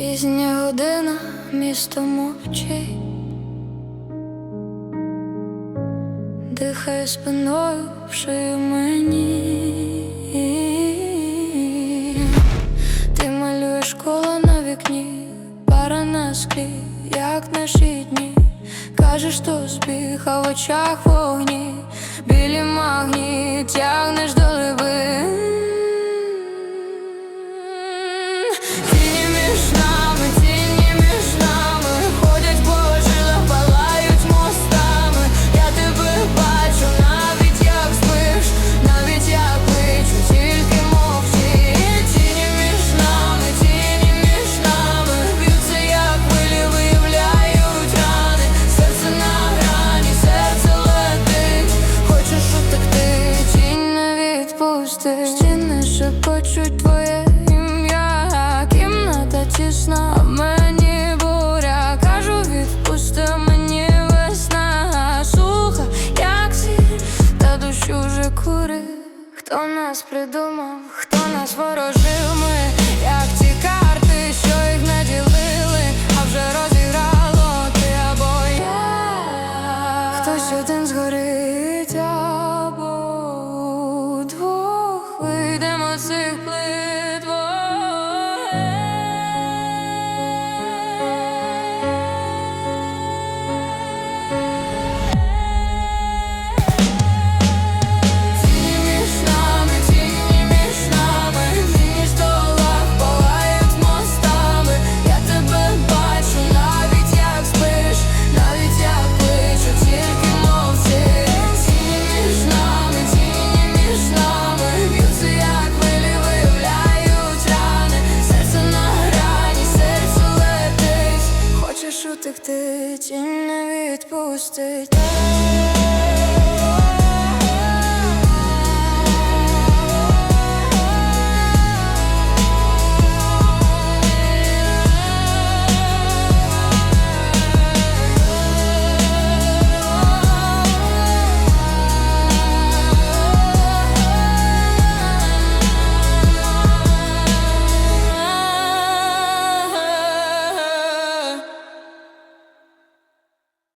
Пізня година, місто мовчить, дихає спиною в шию мені. Ти малюєш коло на вікні, пара на склі, як наші дні. Кажеш, то збіг, а в очах вогні, білі магні, тягнеш відпусти Стіни шепочуть твоє ім'я Кімната тісна, а мені буря. Кажу, відпусти мені весна Суха, як сіль, та дощу вже кури. Хто нас придумав, хто нас ворожив Ми, як ті карти, що їх наділили А вже розіграло ти або я. Хтось один згорить Você say. Хочеш тінь не відпустить.